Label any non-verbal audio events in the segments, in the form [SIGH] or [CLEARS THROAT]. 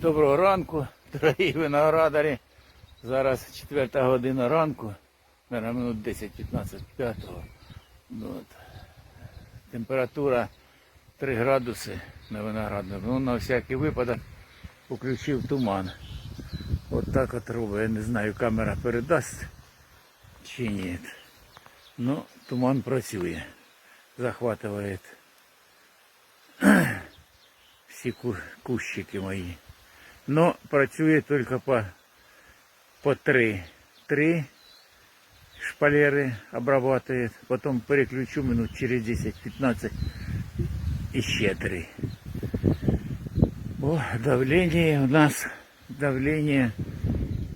Доброго ранку, дорогі виноградарі. Зараз 4 година ранку, наверное, минут 10-15 п'ятого. Ну. Температура 3 градуси на виноградному. Ну, на всякий випадок включив туман. От так от робить. Я не знаю, камера передасть чи ні. Ну, туман працює. Захватывает [CLEARS THROAT] всі кущики мої. Но працює тільки по, по три. Три шпалери обрабатывает. Потом переключу минут через 10-15 і ще три. О, давление у нас давление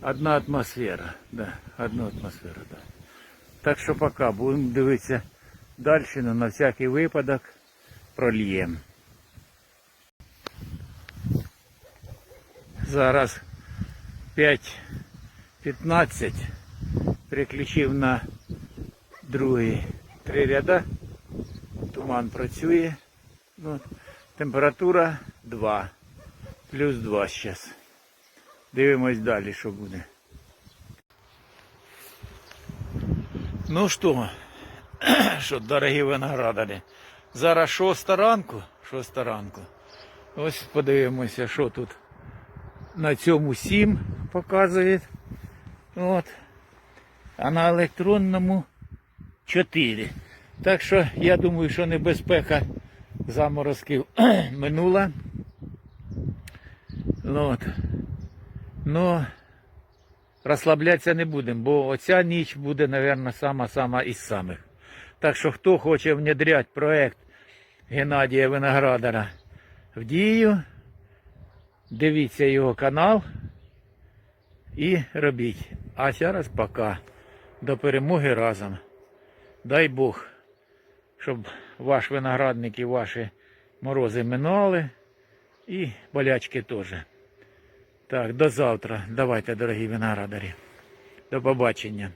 одна атмосфера. Да, одна атмосфера, да. Так що пока будемо дивитися далі, але на всякий випадок прольємо. Зараз 5.15 переключив на другий три ряда. Туман працює. Ну, температура 2. Плюс 2 зараз. Дивимось далі, що буде. Ну що, [CLEARS THROAT] що, дорогі виноградарі, зараз шоста ранку, шоста ранку. Ось подивимося, що тут на цьому 7 показує. От. А на електронному 4. Так що я думаю, що небезпека заморозків [CLEARS THROAT] минула. От. Ну, розслаблятися не будемо, бо оця ніч буде, мабуть, сама-сама із самих. Так що хто хоче внедряти проект Геннадія Виноградара в дію, дивіться його канал і робіть. А зараз пока. До перемоги разом. Дай Бог, щоб ваш виноградник і ваші морози минали і болячки теж. Так, до завтра. Давайте, дорогі виноградарі. До побачення.